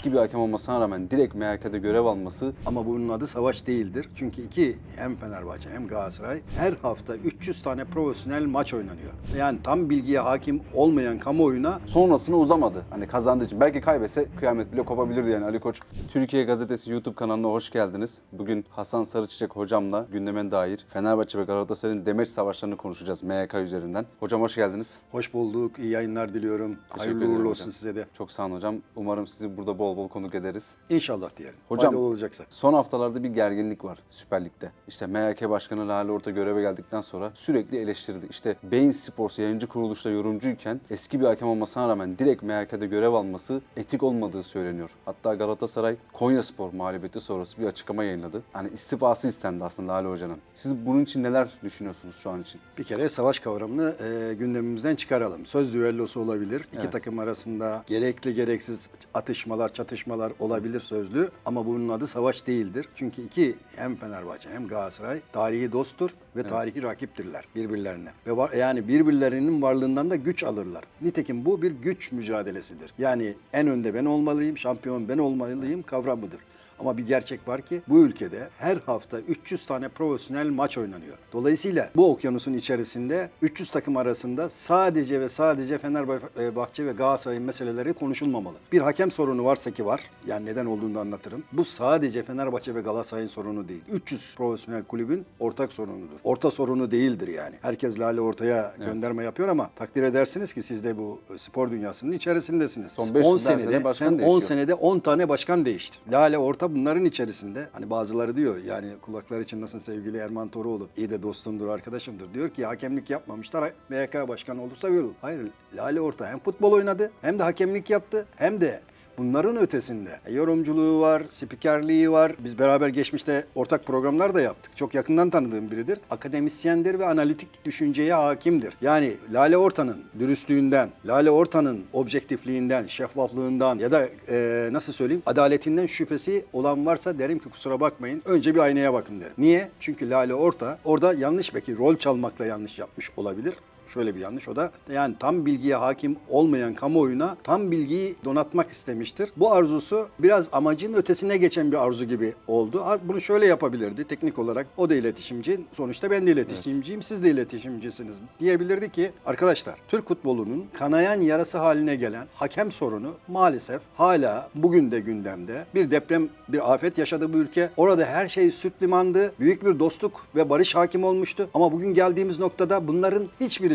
eski bir hakem olmasına rağmen direkt MHK'de görev alması Ama bunun adı savaş değildir. Çünkü iki hem Fenerbahçe hem Galatasaray her hafta 300 tane profesyonel maç oynanıyor. Yani tam bilgiye hakim olmayan kamuoyuna sonrasına uzamadı. Hani kazandığı için. Belki kaybetse kıyamet bile kopabilirdi yani Ali Koç. Türkiye Gazetesi YouTube kanalına hoş geldiniz. Bugün Hasan Sarıçiçek hocamla gündeme dair Fenerbahçe ve Galatasaray'ın demeç savaşlarını konuşacağız MHK üzerinden. Hocam hoş geldiniz. hoş bulduk, iyi yayınlar diliyorum. Hayırlı ederim uğurlu hocam. olsun size de. Çok sağ olun hocam. Umarım sizi burada bol bol konuk ederiz. İnşallah diyelim. Hocam- Faydalı olacaksa. Son haftalarda bir gerginlik var Süper Lig'de. İşte MHK Başkanı Lale Orta göreve geldikten sonra sürekli eleştirildi. İşte Bein Sports yayıncı kuruluşta yorumcuyken eski bir hakem olmasına rağmen direkt MHK'de görev alması etik olmadığı söyleniyor. Hatta Galatasaray Konya Spor mağlubiyeti sonrası bir açıklama yayınladı. Hani istifası istendi aslında Lale Hoca'nın. Siz bunun için neler düşünüyorsunuz şu an için? Bir kere savaş kavramını e, gündemimizden çıkaralım. Söz düellosu olabilir. İki Evet. takım arasında gerekli gereksiz atışmalar, çatışmalar olabilir sözlü. Ama bunun adı savaş değildir. Çünkü iki hem Fenerbahçe hem Galatasaray tarihi dosttur ve tarihi rakiptirler birbirlerine. Ve var, yani birbirlerinin varlığından da güç alırlar. Nitekim bu bir güç mücadelesidir. Yani en önde ben olmalıyım, şampiyon ben olmalıyım kavramıdır. Ama bir gerçek var ki bu ülkede her hafta 300 tane profesyonel maç oynanıyor. Dolayısıyla bu okyanusun içerisinde 300 takım arasında sadece ve sadece Fenerbahçe ve Galatasaray'ın meseleleri konuşulmamalı. Bir hakem sorunu varsa ki var, yani neden olduğunu da anlatırım. Bu sadece Fenerbahçe ve Galatasaray'ın sorunu değil. 300 profesyonel kulübün ortak sorunudur. Orta sorunu değildir yani. Herkes lale ortaya gönderme yapıyor ama takdir edersiniz ki siz de bu spor dünyasının içerisindesiniz. Son 10 500 senede, senede başkan sen 10 değişiyor. senede 10 tane başkan değişti. Lale Orta bunların içerisinde. Hani bazıları diyor yani kulaklar için nasıl sevgili Erman Toroğlu iyi de dostumdur, arkadaşımdır. Diyor ki hakemlik yapmamışlar. MHK başkanı olursa olur. Hayır Lale Orta hem futbol oynadı hem de hakemlik yaptı hem de Bunların ötesinde e, yorumculuğu var, spikerliği var. Biz beraber geçmişte ortak programlar da yaptık. Çok yakından tanıdığım biridir. Akademisyendir ve analitik düşünceye hakimdir. Yani Lale Orta'nın dürüstlüğünden, Lale Orta'nın objektifliğinden, şeffaflığından ya da e, nasıl söyleyeyim adaletinden şüphesi olan varsa derim ki kusura bakmayın. Önce bir aynaya bakın derim. Niye? Çünkü Lale Orta orada yanlış belki rol çalmakla yanlış yapmış olabilir. Şöyle bir yanlış o da yani tam bilgiye hakim olmayan kamuoyuna tam bilgiyi donatmak istemiştir. Bu arzusu biraz amacın ötesine geçen bir arzu gibi oldu. Bunu şöyle yapabilirdi teknik olarak. O da iletişimci. Sonuçta ben de iletişimciyim. Siz de iletişimcisiniz. Diyebilirdi ki arkadaşlar Türk futbolunun kanayan yarası haline gelen hakem sorunu maalesef hala bugün de gündemde. Bir deprem, bir afet yaşadı bu ülke. Orada her şey süt limandı. Büyük bir dostluk ve barış hakim olmuştu. Ama bugün geldiğimiz noktada bunların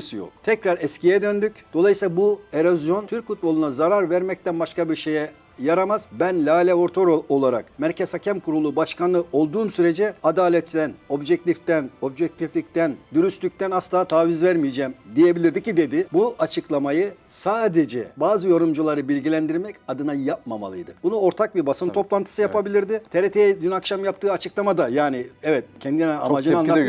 hiçbirisi yok. Tekrar eskiye döndük. Dolayısıyla bu erozyon Türk futboluna zarar vermekten başka bir şeye yaramaz. Ben Lale Ortor olarak Merkez Hakem Kurulu Başkanı olduğum sürece adaletten, objektiften, objektiflikten, dürüstlükten asla taviz vermeyeceğim diyebilirdi ki dedi. Bu açıklamayı sadece bazı yorumcuları bilgilendirmek adına yapmamalıydı. Bunu ortak bir basın toplantısı yapabilirdi. TRT'ye dün akşam yaptığı açıklamada yani evet kendine amacını tepki de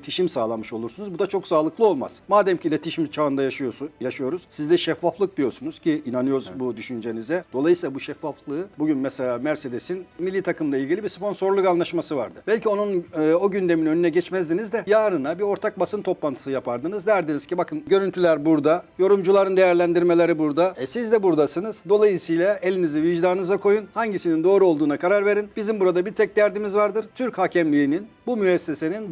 iletişim sağlamış olursunuz. Bu da çok sağlıklı olmaz. Madem ki iletişim çağında yaşıyorsun, yaşıyoruz. Siz de şeffaflık diyorsunuz ki inanıyoruz evet. bu düşüncenize. Dolayısıyla bu şeffaflığı bugün mesela Mercedes'in milli takımla ilgili bir sponsorluk anlaşması vardı. Belki onun e, o gündemin önüne geçmezdiniz de yarına bir ortak basın toplantısı yapardınız. Derdiniz ki bakın görüntüler burada, yorumcuların değerlendirmeleri burada. E siz de buradasınız. Dolayısıyla elinizi vicdanınıza koyun. Hangisinin doğru olduğuna karar verin. Bizim burada bir tek derdimiz vardır. Türk hakemliğinin anlatmaya gördüm.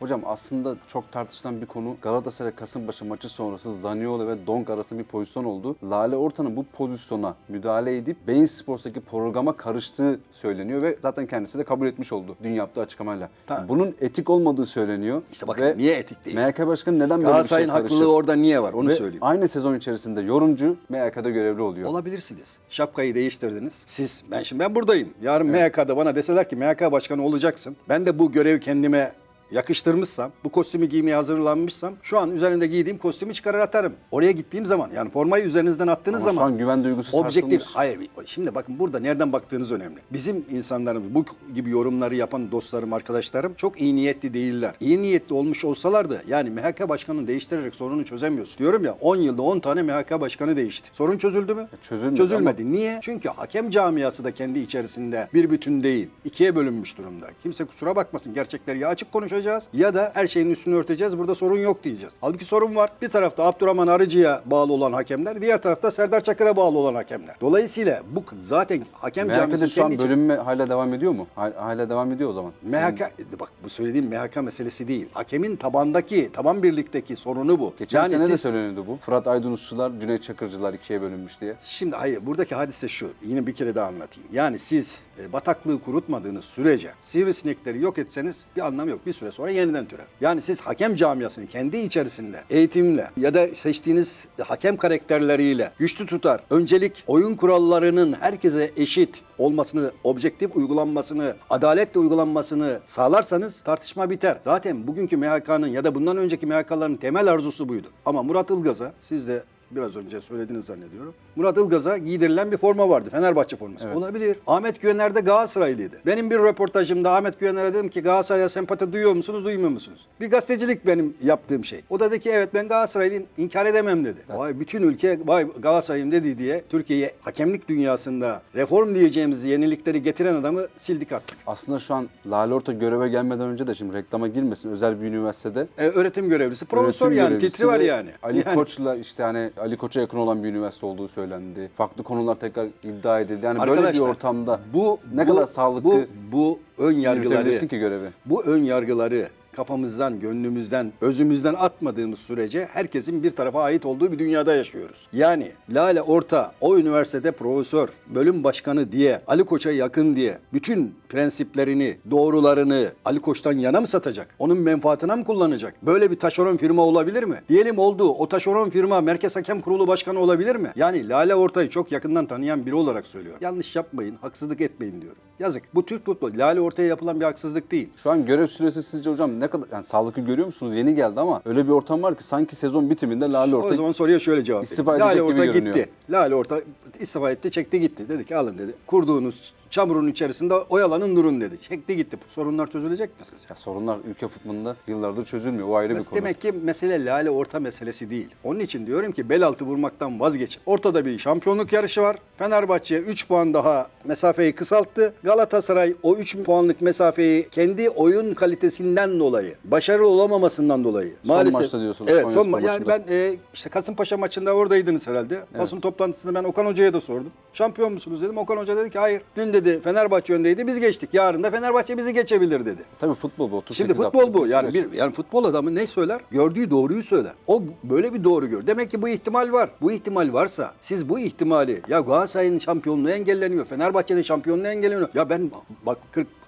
Hocam aslında çok tartışılan bir konu Galatasaray Kasımpaşa maçı sonrası Zaniolo ve Donk arasında bir pozisyon oldu. Lale Orta'nın bu pozisyona müdahale edip Bein Sports'taki programa karıştığı söyleniyor ve zaten kendisi de kabul etmiş oldu dün yaptığı açıklamayla. Tamam. Bunun etik olmadığı söyleniyor. İşte bakın Ve niye etik değil? MHK Başkanı neden böyle bir şey haklılığı orada niye var onu Ve söyleyeyim. aynı sezon içerisinde yorumcu MHK'da görevli oluyor. Olabilirsiniz. Şapkayı değiştirdiniz. Siz, ben şimdi ben buradayım. Yarın MHK'da bana deseler ki MHK başkanı olacaksın. Ben de bu görevi kendime yakıştırmışsam, bu kostümü giymeye hazırlanmışsam şu an üzerinde giydiğim kostümü çıkarır atarım. Oraya gittiğim zaman yani formayı üzerinizden attığınız Ama şu zaman an güven duygusu objektif. sarsılmış. Hayır şimdi bakın burada nereden baktığınız önemli. Bizim insanlarımız bu gibi yorumları yapan dostlarım, arkadaşlarım çok iyi niyetli değiller. İyi niyetli olmuş olsalardı yani MHK başkanını değiştirerek sorunu çözemiyorsun. Diyorum ya 10 yılda 10 tane MHK başkanı değişti. Sorun çözüldü mü? çözülmedi Çözülmedi. Niye? Çünkü hakem camiası da kendi içerisinde bir bütün değil. ikiye bölünmüş durumda. Kimse kusura bakmasın. Gerçekleri ya açık konuşacağız ya da her şeyin üstünü örteceğiz. Burada sorun yok diyeceğiz. Halbuki sorun var. Bir tarafta Abdurrahman Arıcı'ya bağlı olan hakemler, diğer tarafta Serdar Çakır'a bağlı olan hakemler. Dolayısıyla bu zaten hakem MHK'de camiası şu an kendi içi- bölünme hala devam ediyor mu? Hal- Hala devam ediyor o zaman. MHK, bak bu söylediğim MHK meselesi değil. Hakemin tabandaki, taban birlikteki sorunu bu. Geçen yani sene de siz söyleniyordu bu. Fırat Aydınusçular, Cüneyt Çakırcılar ikiye bölünmüş diye. Şimdi hayır buradaki hadise şu. Yine bir kere daha anlatayım. Yani siz bataklığı kurutmadığınız sürece sivrisinekleri yok etseniz bir anlamı yok. Bir süre sonra yeniden türer. Yani siz hakem camiasını kendi içerisinde eğitimle ya da seçtiğiniz hakem karakterleriyle güçlü tutar. Öncelik oyun kurallarının herkese eşit olmasını, objektif uygulanmasını, adaletle uygulanmasını sağlarsanız tartışma biter. Zaten bugünkü MHK'nın ya da bundan önceki MHK'ların temel arzusu buydu. Ama Murat Ilgaz'a siz de biraz önce söylediğiniz zannediyorum. Murat Ilgaz'a giydirilen bir forma vardı. Fenerbahçe forması. Olabilir. Ahmet Güvener de Galatasaraylıydı. Benim bir röportajımda Ahmet Güvener'e dedim ki Galatasaray'a sempati duyuyor musunuz, duymuyor musunuz? Bir gazetecilik benim yaptığım şey. O da dedi ki evet ben Galatasaraylıyım, inkar edemem dedi. Vay bütün ülke vay Galatasaray'ım dedi diye Türkiye'ye hakemlik dünyasında reform diyeceğimiz yenilikleri getiren adamı sildik attık. Aslında şu an Lale Orta göreve gelmeden önce de şimdi reklama girmesin özel bir üniversitede E, öğretim görevlisi, profesör öğretim yani, görevlisi titri var yani. Ali Yani- Koç'la işte hani Ali Koç'a yakın olan bir üniversite olduğu söylendi. Farklı konular tekrar iddia edildi. Yani böyle bir Arkadaşlar, ortamda bu ne bu- kadar sağlıklı bu bu ön yargıları ki görevi? bu ön yargıları kafamızdan, gönlümüzden, özümüzden atmadığımız sürece herkesin bir tarafa ait olduğu bir dünyada yaşıyoruz. Yani Lale Orta o üniversitede profesör, bölüm başkanı diye, Ali Koç'a yakın diye bütün prensiplerini, doğrularını Ali Koç'tan yana mı satacak? Onun menfaatine mi kullanacak? Böyle bir taşeron firma olabilir mi? Diyelim oldu. O taşeron firma Merkez Hakem Kurulu Başkanı olabilir mi? Yani Lale Orta'yı çok yakından tanıyan biri olarak söylüyorum. Yanlış yapmayın, haksızlık etmeyin diyorum. Yazık. Bu Türk futbolu. Lale Orta'ya yapılan bir haksızlık değil. Şu an görev süresi sizce hocam ne kadar yani sağlıklı görüyor musunuz? Yeni geldi ama öyle bir ortam var ki sanki sezon bitiminde Lale Orta O zaman soruya şöyle cevap İstifa. Lale gibi Orta görünüyor. gitti. Lale Orta istifa etti, çekti gitti. Dedi ki alın dedi. Kurduğunuz çamurun içerisinde oyalanın durun dedi. Çekti gitti. Sorunlar çözülecek mi ya sorunlar ülke futbolunda yıllardır çözülmüyor. O ayrı bir Mes- konu. Demek ki mesele lale orta meselesi değil. Onun için diyorum ki bel altı vurmaktan vazgeçin. Ortada bir şampiyonluk yarışı var. Fenerbahçe 3 puan daha mesafeyi kısalttı. Galatasaray o 3 puanlık mesafeyi kendi oyun kalitesinden dolayı, başarılı olamamasından dolayı. Son maçta diyorsunuz, Evet, Konyaspor son ma- yani ben e, işte Kasımpaşa maçında oradaydınız herhalde. Basın toplantısında ben Okan Hoca'ya da sordum. Şampiyon musunuz dedim. Okan Hoca dedi ki hayır. Dün dedi Fenerbahçe öndeydi biz geçtik. Yarın da Fenerbahçe bizi geçebilir dedi. Tabii futbol bu. 38 Şimdi futbol bu. Yani bir yani futbol adamı ne söyler? Gördüğü doğruyu söyler. O böyle bir doğru gör. Demek ki bu ihtimal var. Bu ihtimal varsa siz bu ihtimali ya Galatasaray'ın şampiyonluğu engelleniyor. Fenerbahçe'nin şampiyonluğu engelleniyor. Ya ben bak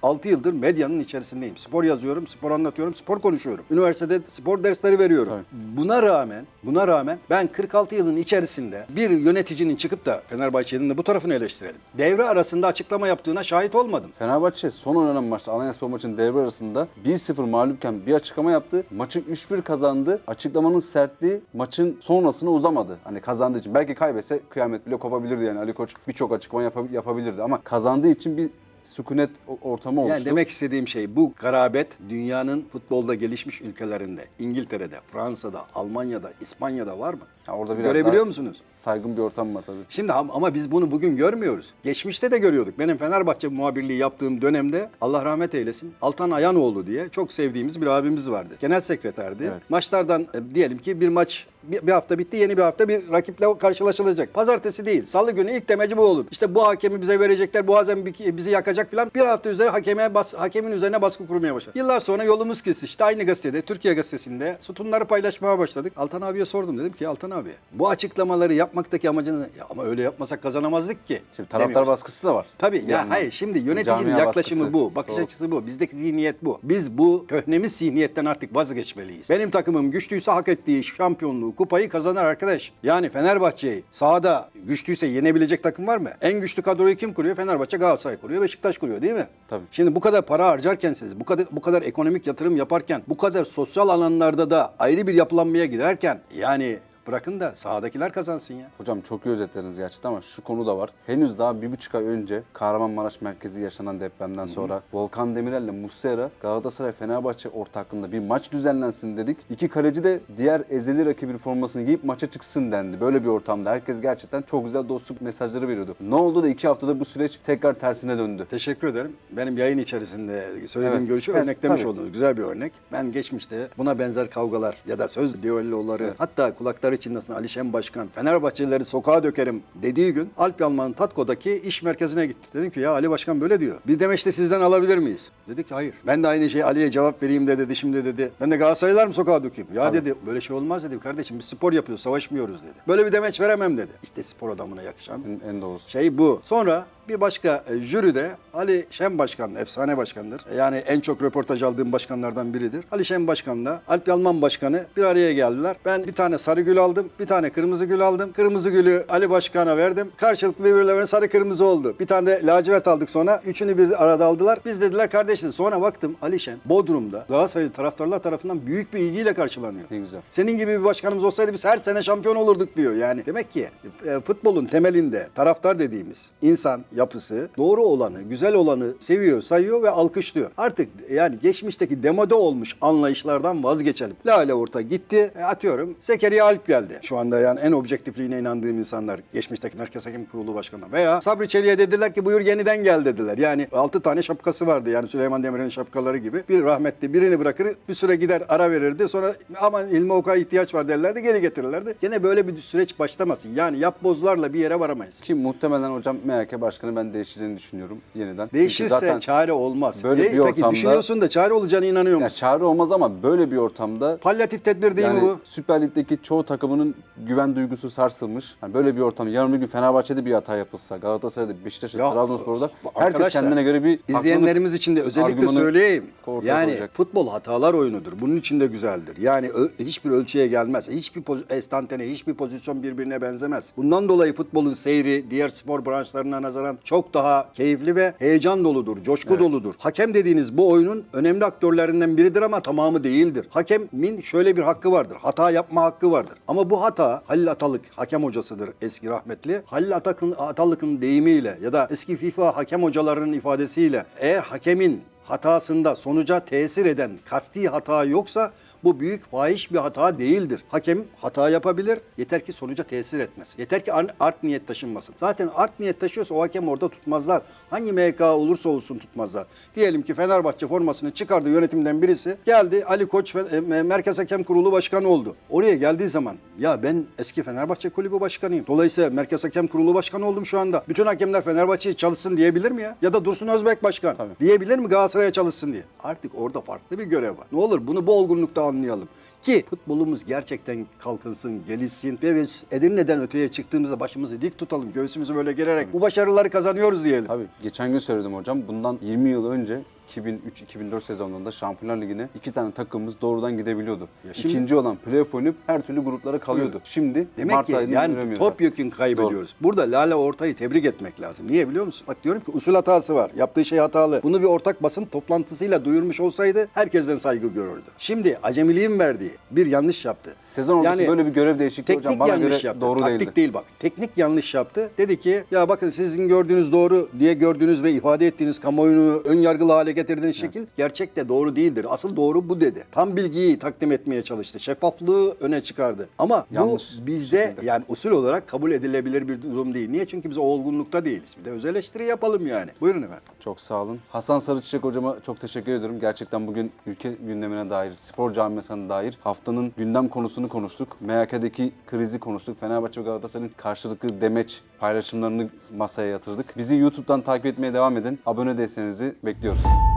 46 yıldır medyanın içerisindeyim. Spor yazıyorum, spor anlatıyorum, spor konuşuyorum. Üniversitede spor dersleri veriyorum. Buna rağmen, buna rağmen ben 46 yılın içerisinde bir yöneticinin çıkıp da Fenerbahçe'nin de bu tarafını eleştirelim. Devre arasında açıklama yaptığına şahit olmadım. Fenerbahçe son oynanan maçta Alanyaspor maçının devre arasında 1-0 mağlupken bir açıklama yaptı. Maçı 3-1 kazandı. Açıklamanın sertliği maçın sonrasına uzamadı. Hani kazandığı için. Belki kaybetse kıyamet bile kopabilirdi yani. Ali Koç birçok açıklama yapa- yapabilirdi ama kazandığı için bir sükunet ortamı oluştu. Yani demek istediğim şey bu garabet dünyanın futbolda gelişmiş ülkelerinde, İngiltere'de, Fransa'da, Almanya'da, İspanya'da var mı? Orada biraz Görebiliyor daha musunuz? Saygın bir ortam var tabii. Şimdi am- ama biz bunu bugün görmüyoruz. Geçmişte de görüyorduk. Benim Fenerbahçe muhabirliği yaptığım dönemde Allah rahmet eylesin Altan Ayanoğlu diye çok sevdiğimiz bir abimiz vardı. Genel sekreterdi. Evet. Maçlardan e, diyelim ki bir maç bir, bir hafta bitti yeni bir hafta bir rakiple karşılaşılacak. Pazartesi değil salı günü ilk demeci bu olur. İşte bu hakemi bize verecekler bu hakem bi- bizi yakacak falan. Bir hafta üzere hakeme bas, hakemin üzerine baskı kurmaya başladı. Yıllar sonra yolumuz kesişti. Aynı gazetede Türkiye gazetesinde sütunları paylaşmaya başladık. Altan abiye sordum dedim ki Altan abi abi. Bu açıklamaları yapmaktaki amacını ya ama öyle yapmasak kazanamazdık ki. Şimdi taraftar demiyoruz. baskısı da var. Tabii Bir ya yandan. hayır şimdi yöneticinin Camia yaklaşımı baskısı. bu, bakış Doğru. açısı bu. Bizdeki zihniyet bu. Biz bu köhnemiz zihniyetten artık vazgeçmeliyiz. Benim takımım güçlüyse hak ettiği şampiyonluğu, kupayı kazanır arkadaş. Yani Fenerbahçe'yi sahada güçlüyse yenebilecek takım var mı? En güçlü kadroyu kim kuruyor? Fenerbahçe, Galatasaray kuruyor, Beşiktaş kuruyor değil mi? Tabii. Şimdi bu kadar para harcarken siz, bu kadar bu kadar ekonomik yatırım yaparken, bu kadar sosyal alanlarda da ayrı bir yapılanmaya giderken yani bırakın da sahadakiler kazansın ya. Hocam çok iyi özetlediniz gerçekten ama şu konu da var. Henüz daha bir buçuk ay önce Kahramanmaraş merkezi yaşanan depremden sonra Volkan Demirel ile Muslera Galatasaray Fenerbahçe ortaklığında bir maç düzenlensin dedik. İki kaleci de diğer ezeli rakibin formasını giyip maça çıksın dendi. Böyle bir ortamda herkes gerçekten çok güzel dostluk mesajları veriyordu. Ne oldu da iki haftada bu süreç tekrar tersine döndü? Teşekkür ederim. Benim yayın içerisinde söylediğim Evet. görüşü Evet, örneklemiş tabii. oldunuz. Güzel bir örnek. Ben geçmişte buna benzer kavgalar ya da söz düelloları hatta kulakları çınlasın Ali Şen Başkan Fenerbahçelileri sokağa dökerim dediği gün Alp Yalman'ın Tatko'daki iş merkezine gittim. Dedim ki ya Ali Başkan böyle diyor. Bir demeçte sizden alabilir miyiz? Dedi ki hayır. Ben de aynı şeyi Ali'ye cevap vereyim de dedi şimdi dedi. Ben de Galatasaraylılar mı sokağa dökeyim? Ya dedi böyle şey olmaz dedi kardeşim biz spor yapıyoruz savaşmıyoruz dedi. Böyle bir demeç veremem dedi. İşte spor adamına yakışan En, en doğrusu. şey bu. Sonra bir başka e, jüride Ali Şen Başkan, efsane başkandır. Yani en çok röportaj aldığım başkanlardan biridir. Ali Şen Başkan'la Alp Yalman Başkanı bir araya geldiler. Ben bir tane sarı gül aldım, bir tane kırmızı gül aldım. Kırmızı gülü Ali Başkan'a verdim. Karşılıklı birbirlerine sarı kırmızı oldu. Bir tane de lacivert aldık sonra. Üçünü bir arada aldılar. Biz dediler kardeşiz. Sonra baktım Ali Şen Bodrum'da Galatasaraylı taraftarlar tarafından büyük bir ilgiyle karşılanıyor. Ne güzel. Senin gibi bir başkanımız olsaydı biz her sene şampiyon olurduk diyor. Yani demek ki e, futbolun temelinde taraftar dediğimiz insan yapısı doğru olanı, güzel olanı seviyor, sayıyor ve alkışlıyor. Artık yani geçmişteki demode olmuş anlayışlardan vazgeçelim. Lale Orta gitti. E, atıyorum Zekeriya Alp geldi. Şu anda yani en objektifliğine inandığım insanlar geçmişteki Merkez Hakem Kurulu Başkanı. Veya Sabri Çelik'e dediler ki buyur yeniden gel dediler. Yani 6 tane şapkası vardı yani Süleyman Demirel'in şapkaları gibi. Bir rahmetli birini bırakır bir süre gider ara verirdi. Sonra aman İlmi Okay'a ihtiyaç var derlerdi geri getirirlerdi. Gene böyle bir süreç başlamasın. Yani yapbozlarla bir yere varamayız. Ki muhtemelen hocam MHK Başkanı ben değişeceğini düşünüyorum yeniden. Çünkü Değişirse zaten çare olmaz. böyle E, bir peki ortamda- düşünüyorsun da çare olacağına inanıyor ya musun? çare olmaz ama böyle bir ortamda Palyatif tedbir değil yani mi bu? Süper Lig'deki çoğu takımının güven duygusu sarsılmış. Hani böyle bir ortam yarın bir gün Fenerbahçe'de bir hata yapılsa, Galatasaray'da, Beşiktaş'ta, Ya, Trabzonspor'da herkes kendine göre bir İzleyenlerimiz için de özellikle argümanı söyleyeyim. ortaya Yani koyacak. futbol hatalar oyunudur. Bunun için de güzeldir. Yani ö- hiçbir ölçüye gelmez. Hiçbir poz- estantane, hiçbir pozisyon birbirine benzemez. Bundan dolayı futbolun seyri diğer spor branşlarına nazaran çok daha keyifli ve heyecan doludur, coşku doludur. Hakem dediğiniz bu oyunun önemli aktörlerinden biridir ama tamamı değildir. Hakemin şöyle bir hakkı vardır. Hata yapma hakkı vardır. Ama bu hata Halil Atalık hakem hocasıdır eski rahmetli. Halil Atak'ın, Atalık'ın deyimiyle ya da eski FIFA hakem hocalarının ifadesiyle eğer hakemin hatasında sonuca tesir eden kasti hata yoksa bu büyük fahiş bir hata değildir. Hakem hata yapabilir yeter ki sonuca tesir etmesin. Yeter ki ar- art niyet taşınmasın. Zaten art niyet taşıyorsa o hakem orada tutmazlar. Hangi MK olursa olsun tutmazlar. Diyelim ki Fenerbahçe formasını çıkardı yönetimden birisi. Geldi Ali Koç e, Merkez Hakem Kurulu Başkanı oldu. Oraya geldiği zaman ya ben eski Fenerbahçe Kulübü Başkanıyım. Dolayısıyla Merkez Hakem Kurulu Başkanı oldum şu anda. Bütün hakemler Fenerbahçe'ye çalışsın diyebilir mi ya? Ya da Dursun Özbek Başkan. Tabii. Diyebilir mi Galatasaray'a çalışsın diye? Artık orada farklı bir görev var. Ne olur bunu bu olgunlukta anlayalım. Ki futbolumuz gerçekten kalkınsın, gelişsin ve biz Edirne'den öteye çıktığımızda başımızı dik tutalım. Göğsümüzü böyle gererek bu başarıları kazanıyoruz diyelim. Tabii geçen gün söyledim hocam. Bundan 20 yıl önce 2003-2004 sezonunda Şampiyonlar Ligi'ne iki tane takımımız doğrudan gidebiliyordu. Ya şimdi- İkinci olan playoff oynayıp her türlü gruplara kalıyordu. Şimdi Demek Mart ki ayını yani göremiyorlar. topyekun kaybediyoruz. Burada Lale Orta'yı tebrik etmek lazım. Niye biliyor musun? Bak diyorum ki usul hatası var. Yaptığı şey hatalı. Bunu bir ortak basın toplantısıyla duyurmuş olsaydı herkesten saygı görürdü. Şimdi acemiliğin verdiği bir yanlış yaptı. Sezon ortası böyle bir görev değişikliği teknik hocam bana yanlış göre yaptı. doğru Taktik değildi. değil bak. Teknik yanlış yaptı. Dedi ki ya bakın sizin gördüğünüz doğru diye gördüğünüz ve ifade ettiğiniz kamuoyunu ön yargılı hale getirdiğiniz şekil gerçekte doğru değildir. Asıl doğru bu dedi. Tam bilgiyi takdim etmeye çalıştı. Şeffaflığı öne çıkardı. Ama Yanlış bu bizde şekilde. yani usul olarak kabul edilebilir bir durum değil. Niye? Çünkü biz o olgunlukta değiliz. Bir de öz eleştiri yapalım yani. Buyurun efendim. Çok sağ olun. Hasan Sarıçıçek hocama çok teşekkür ediyorum. Gerçekten bugün ülke gündemine dair, spor camiasına dair haftanın gündem konusunu konuştuk. MHK'deki krizi konuştuk. Fenerbahçe ve Galatasaray'ın karşılıklı demeç paylaşımlarını masaya yatırdık. Bizi YouTube'dan takip etmeye devam edin. Abone değilseniz bekliyoruz.